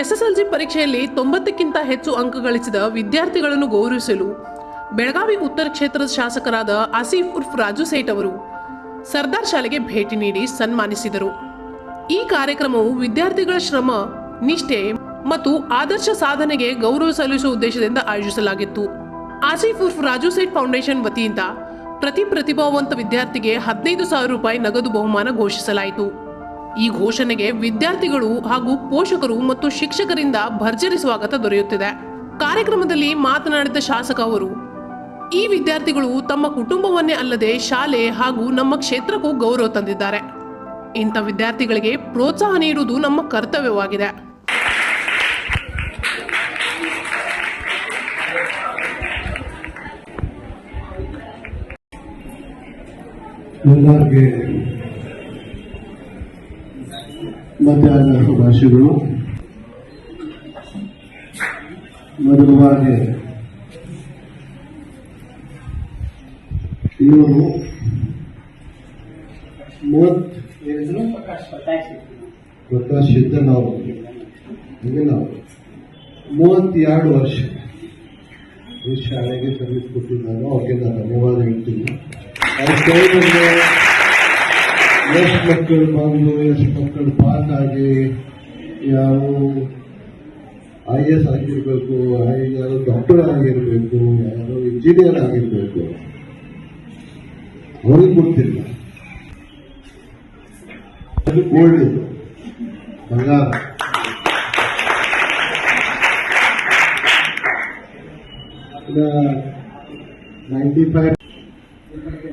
SSLC ಪರೀಕ್ಷೆಯಲ್ಲಿ ತೊಂಬತ್ತಕ್ಕಿಂತ ಹೆಚ್ಚು ಅಂಕ ಗಳಿಸಿದ ವಿದ್ಯಾರ್ಥಿಗಳನ್ನು ಗೌರವಿಸಲು ಬೆಳಗಾವಿ ಉತ್ತರ ಕ್ಷೇತ್ರದ ಶಾಸಕರಾದ ಆಸಿಫ್ ಉರ್ಫ್ ರಾಜು ಸೇಠ್ ಅವರು ಸರ್ದಾರ್ ಶಾಲೆಗೆ ಭೇಟಿ ನೀಡಿ ಸನ್ಮಾನಿಸಿದರು. ಈ ಕಾರ್ಯಕ್ರಮವು ವಿದ್ಯಾರ್ಥಿಗಳ ಶ್ರಮ, ನಿಷ್ಠೆ ಮತ್ತು ಆದರ್ಶ ಸಾಧನೆಗೆ ಗೌರವ ಸಲ್ಲಿಸುವ ಉದ್ದೇಶದಿಂದ ಆಯೋಜಿಸಲಾಗಿತ್ತು. ಆಸಿಫ್ ಉರ್ಫ್ ರಾಜು ಸೇಠ್ ಫೌಂಡೇಶನ್ ವತಿಯಿಂದ ಪ್ರತಿ ಪ್ರತಿಭಾವಂತ ವಿದ್ಯಾರ್ಥಿಗೆ ಹದಿನೈದು ಸಾವಿರ ರೂಪಾಯಿ ನಗದು ಬಹುಮಾನ ಘೋಷಿಸಲಾಯಿತು. ಈ ಘೋಷಣೆಗೆ ವಿದ್ಯಾರ್ಥಿಗಳು ಹಾಗೂ ಪೋಷಕರು ಮತ್ತು ಶಿಕ್ಷಕರಿಂದ ಭರ್ಜರಿ ಸ್ವಾಗತ ದೊರೆಯುತ್ತಿದೆ. ಕಾರ್ಯಕ್ರಮದಲ್ಲಿ ಮಾತನಾಡಿದ ಶಾಸಕ ಅವರು, ಈ ವಿದ್ಯಾರ್ಥಿಗಳು ತಮ್ಮ ಕುಟುಂಬವನ್ನೇ ಅಲ್ಲದೆ ಶಾಲೆ ಹಾಗೂ ನಮ್ಮ ಕ್ಷೇತ್ರಕ್ಕೂ ಗೌರವ ತಂದಿದ್ದಾರೆ. ಇಂಥ ವಿದ್ಯಾರ್ಥಿಗಳಿಗೆ ಪ್ರೋತ್ಸಾಹ ನೀಡುವುದು ನಮ್ಮ ಕರ್ತವ್ಯವಾಗಿದೆ. ಎಲ್ಲರಿಗೆ ಮಧ್ಯಾಹ್ನ ಶುಭಾಶಯಗಳು ಮೊದಲವಾಗಿ ಇವರು ಪ್ರಕಾಶ್ ಸಿದ್ದನ್ ನಾವು ಹೀಗೆಲ್ಲ ಅವರು ಮೂವತ್ತೆರಡು ವರ್ಷ ಈ ಶಾಲೆಗೆ ಕೊಟ್ಟಿದ್ದಾರೆ ಅವ್ರಿಗೆ ನಾನು ಧನ್ಯವಾದ ಹೇಳ್ತೀನಿ. ಎಷ್ಟು ಮಕ್ಕಳು ಬಂದು ಎಷ್ಟು ಮಕ್ಕಳು ಪಾಸ್ ಆಗಿ ಯಾವ ಐ ಎಸ್ ಆಗಿರ್ಬೇಕು ಯಾರು ಡಾಕ್ಟರ್ ಆಗಿರಬೇಕು, ಯಾರು ಇಂಜಿನಿಯರ್ ಆಗಿರಬೇಕು, ಅವ್ರಿಗೆ ಗೊತ್ತಿಲ್ಲ. ಅದು ಗೋಲ್ಡ್ ಬಂಗಾರ. ನೈಂಟಿ ಫೈವ್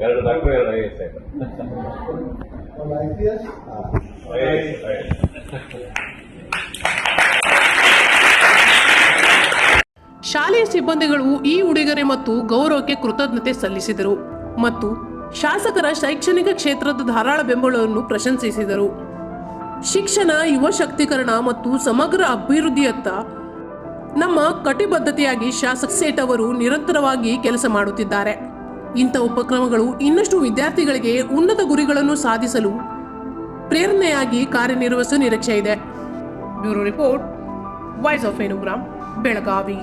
ಎರಡು ಎರಡು ಶಾಲೆಯ ಸಿಬ್ಬಂದಿಗಳು ಈ ಉಡುಗೊರೆ ಮತ್ತು ಗೌರವಕ್ಕೆ ಕೃತಜ್ಞತೆ ಸಲ್ಲಿಸಿದರು ಮತ್ತು ಶಾಸಕರ ಶೈಕ್ಷಣಿಕ ಕ್ಷೇತ್ರದ ಧಾರಾಳ ಬೆಂಬಲವನ್ನು ಪ್ರಶಂಸಿಸಿದರು. ಶಿಕ್ಷಣ ಯುವ ಶಕ್ತೀಕರಣ ಮತ್ತು ಸಮಗ್ರ ಅಭಿವೃದ್ಧಿಯತ್ತ ನಮ್ಮ ಕಟಿಬದ್ಧತೆಯಾಗಿ ಶಾಸಕ ಸೇಠ್ ಅವರು ನಿರಂತರವಾಗಿ ಕೆಲಸ ಮಾಡುತ್ತಿದ್ದಾರೆ. ಇಂಥ ಉಪಕ್ರಮಗಳು ಇನ್ನಷ್ಟು ವಿದ್ಯಾರ್ಥಿಗಳಿಗೆ ಉನ್ನತ ಗುರಿಗಳನ್ನು ಸಾಧಿಸಲು ಪ್ರೇರಣೆಯಾಗಿ ಕಾರ್ಯನಿರ್ವಹಿಸುವ ನಿರೀಕ್ಷೆ ಇದೆ. ಬ್ಯೂರೋ ರಿಪೋರ್ಟ್ ವಾಯ್ಸ್ ಆಫ್ ಏನುಗ್ರಾಮ್ ಬೆಳಗಾವಿ.